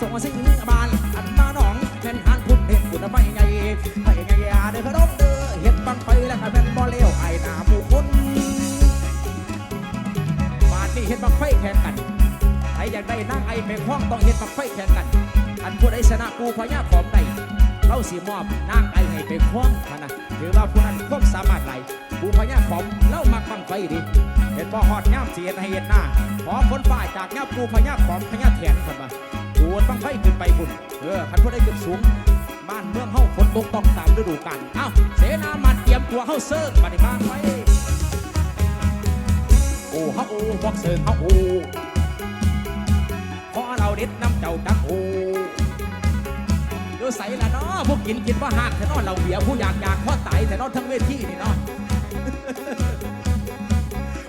ส่งสิ่งบาลอันมาหนองเป็นอันพุ่นเห็นบุญไม่ไงไอ้ไงยาเด้อขนมเด้อเห็ดบังไฟแล้วก็เป็นบ่เลี้ยวไอ้หน้าผู้คนบานนี่เห็ดบังไฟแข่งกันไอ้อยากได้นั่งไอ้ป็นห้องต้องเห็ดบังไฟแข่งกันอันผู้ใดชนะกูพญาขอมได้เราสีมอบนั่งไอ้ไงไปคล้องพนะหรือว่าผู้นั้นควบสามารถไหลผู้พญาขอมเล่ามักบังไฟดิเห็นบ่หอดงามเสียนให้เห็นหน้าขอฝนฝ่ายจากงาำกูพญาขอมพญาแขนคนมา ปูดบังไฟขึ้นไปบุญเออคันผู้ใดขึ้นสูง บ้านเมืองเฮาฝนตกต้องตามฤดูกาลเอ้าเสนามันเตรียมตัวเฮาเซิร์ฟบัดนี้างไว้โอ้เฮาโอ้พวกเซิร์ฟเฮาโอ้ขอเราเด็ดน้ำเจ้าจักโอ้เดี๋ยวใส่ละเนาะพวกกินกินว่าหากแต่นอนเราเบียร์ผู้อยากอยากข้อตายแต่นอนทั้งเวทีนี่เนาะ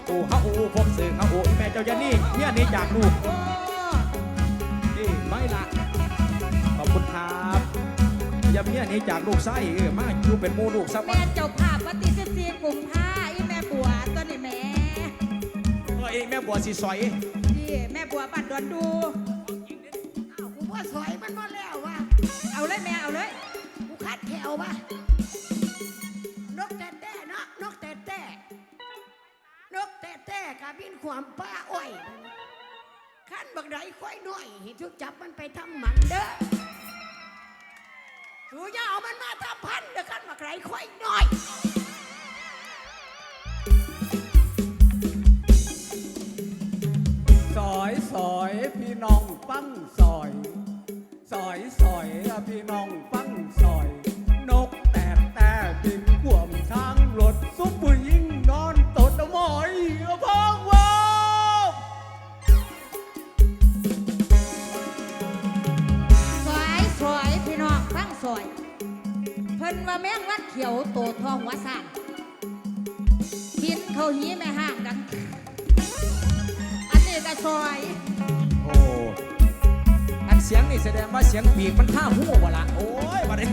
โอ้เฮาโอ้พวกเซิร์ฟเฮาโอ้อีแม่เจ้ายานี่เนี่ยนี่จากลู ไม่ละขอบคุณครับอย่าเมียนี่จากลูกไส้เออมาอยู่เป็นหมูลูกซะแม่เจ้าภาพวันที่สิบสี่กุมภาอีแม่บัวตัวนี้แม่เอ้ยแม่บัวสีสอยที่แม่บัวบัดดวนดูอ้าวกูว่าสวยมันมาแล้วว่ะเอาเลยแม่เอาเลยกูคัดแถวว่ะนกแต่แต่เนาะนกแต่แต่นกแต่แต่กับบินความป้าอ้อย ขั้นบักไดค่อยหน่อยให้ทุกจับมันไปทำหมันเด้อถูอย่าเอามันมาทำพันเด้อขั้นบักไดค่อยหน่อยสอยสอยพี่น้องฟังสอย สอยสอยพี่น้องฟังสอย พิ่นว่าแมงวัดเขียวโตทองหัวสานกินเขาหีแม่ห้างดัง อันนี้ก็สวยโอ้ อันเสียงนี่แสดงว่าเสียงปีกมันท่าหูบ่ละโอ้ยมาได้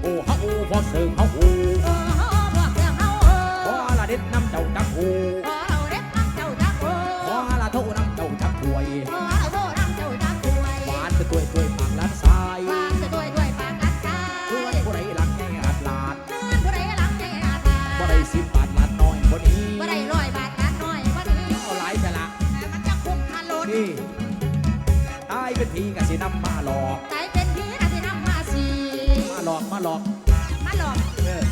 โอ้เฮาโอ้พอเสิร์ฟเฮาโอ้เออเฮาพวกเสียงเฮาเอขออละเด็ดน้ำเจ้าจักโอ้ สิบบาทลาดน้อยคนนี้ผู้ใดร้อยบาทกันน้อยวันนี้เอาหลายแต่ละแต่มันจะคุ้มค่ารถนี่ตายเป็นผีกะสินำมาหลอกใจเป็นผีนะที่นำมาสีมาหลอกมาหลอกมาหลอกเออ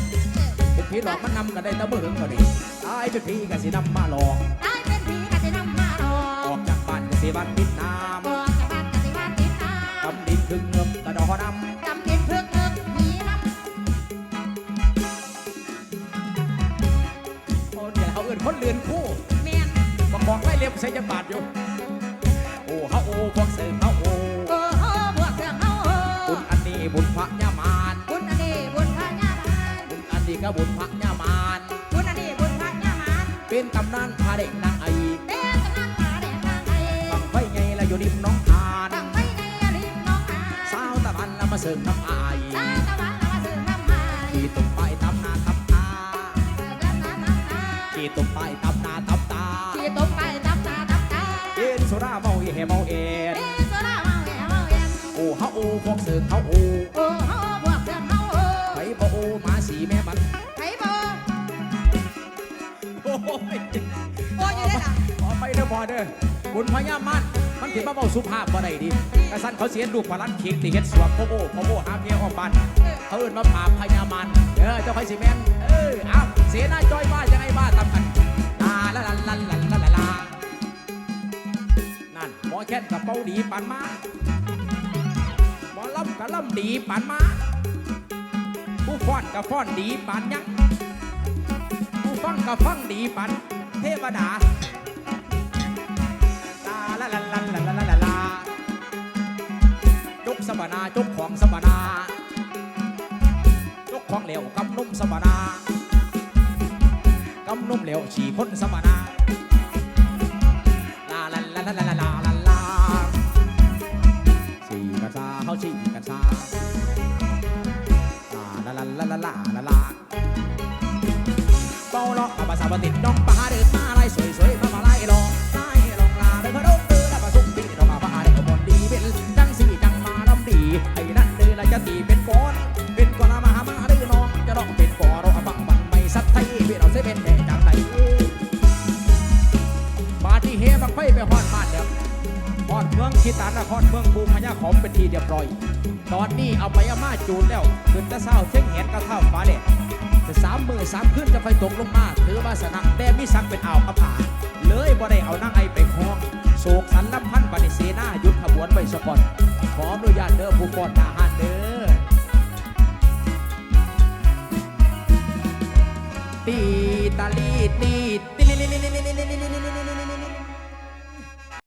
เป็นผีหลอกมันนำกันได้ตะเบิ่งก็ดีตายเป็นผีกะสินำมาหลอกใจเป็นผีนะที่นำมาหลอกออกจากบ้านกะสิวันดินน้บออกจากบ้านกสิบ้านติดตามำกำดินถึงเงิบกระดอนจำกินเบอกบอกไล่เล็บใส่จะบาดอยู่ โอ้เขาโอ้พวกเสริมเขาโอ้เออเฮาพวกเสียงเฮาเอบุอญอันนี้บุญพระญามานบุญอันนี้บุญพระญาบานบุญอันนี้ก็บุญพระญามานบุญอันนี้บุญพระญามานเป็นตำนานพาเด็กนางไอเด็กกำลังมาเด็กนางไอ้บังไฟไงละอยู่ริมหน้องทานตั้งไว้ในริมน้องอาสาวตะวันละมาเสริมน้ำอายตาตะวันละมาถึงน้ำหายขี่ตุ่มไปตำนาตำตาน้ำน้ำน้ำน้ขี่ตุ่มไปตำ วกเสือเขาโอ้พวกเสือเขาเอไปโอมาสีแม่บันไผบโอ้ยโอ้ยอะขอไปเด้อพอเด้อคุณพญามันมันถึงมาเบาสุภาพบ่ได้ดิกระสันเขาเสียดูการันคิงตีเฮ็ดสวมโคโบโคโบหาเมียออกบ้านเขาอื่นมาผาพญามันเออเจ้าใครสีแมนเออเอาเสียหน้าจอยบ้ายังไงบ้าตามกันลาลาลาลาลาลาลานั่นหมอแค้นกับเป้าดีปันมา กับล่ำดีปานมา ผู้ฟ้อนกับฟ้อนดีปานยังผู้ฟังกับฟังดีปานเทวดาลาลาลาลาลาลาลาลาจกสมนาจกของสมนาจกของเหลวกำนุ่มสมนากำนุ่มเหลวฉี่พ้นสมนาลาลาลาลาลาลา ประดิษฐ์น้อง ที่ตานครเมืองภูมิพญาขอมเป็นทีเรียบร้อย ตอนนี้เอาไปอามาจูนแล้วขึ้นตะเศร้าเช็งเห็นกระเท่าฟ้าเดดแต่สามมือสามขึ้นจะไฟตกลงมาถือวาสนะแต่มิสักเป็นอ่าวอภาเลยบ่ได้เอานางไอไปคล้องโศกสันลำพันบันิเสนายุดขบวนไปสปอนขอมอนุญาตเด้อผู้ป้อนอาหารเด้อตีตาลีตีตี